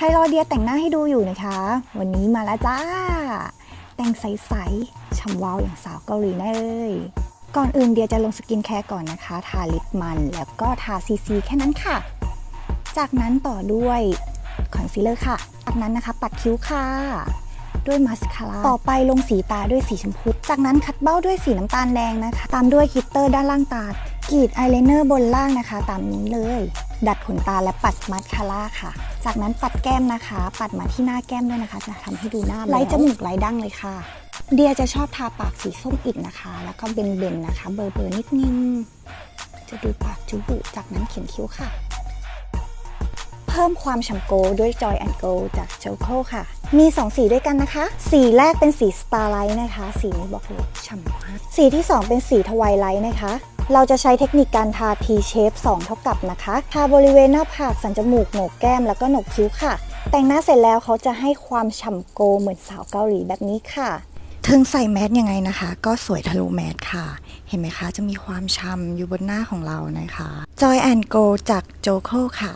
ใครรอเดียแต่งหน้าให้ดูอยู่นะคะ วันนี้มาแล้วจ้า แต่งใสๆฉ่ำวาวอย่างสาวเกาหลีแน่เลยก่อนอื่นเดียจะลงสกินแคร์ก่อนนะคะ ทาลิปมันแล้วก็ทาซีซีแค่นั้นค่ะ จากนั้นต่อด้วยคอนซีลเลอร์ค่ะ จากนั้นนะคะ ปัดคิ้วค่ะ ด้วยมาสคาร่า ต่อไปลงสีตาด้วยสีชมพู จากนั้นคัดเบ้าด้วยสีน้ำตาลแดงนะคะ ตามด้วยคิตเตอร์ด้านล่างตา กรีดอายไลเนอร์บนล่างนะคะ ตามนี้เลย ดัดขนตาและปัดมาสคาร่าค่ะ จากนั้นปัดแก้มนะคะ ปัดมาที่หน้าแก้มด้วยนะคะจะทำให้ดูหน้าไล่จมูกไล่ดั้งเลยค่ะ เดียจะชอบทาปากสีส้มอิดนะคะ แล้วก็เบนๆนะคะ เบอร์เบอร์ๆนิดนึงจะดูปากจุบุจากนั้นเขียนคิ้วค่ะ เพิ่มความฉ่ำโกด้วย Joy and Go จากโจโคค่ะ มี 2 สีด้วยกันนะคะ สีแรกเป็นสี Starlight นะคะ สีนี้บอกเลยฉ่ำมากสีที่ 2 เป็นสี Twilight นะคะ เราจะใช้เทคนิคการทา T shape 2 เท่ากับนะคะ ทาบริเวณหน้าผากสันจมูกโหนกแก้มแล้วก็โหนกคิ้วค่ะ แต่งหน้าเสร็จแล้วเขาจะให้ความฉ่ำโกเหมือนสาวเกาหลีแบบนี้ค่ะถึงใส่แมสยังไงนะคะ ก็สวยทะลุแมสค่ะ เห็นไหมคะ จะมีความฉ่ำอยู่บนหน้าของเรานะคะ Joy and Go จากโจโคค่ะ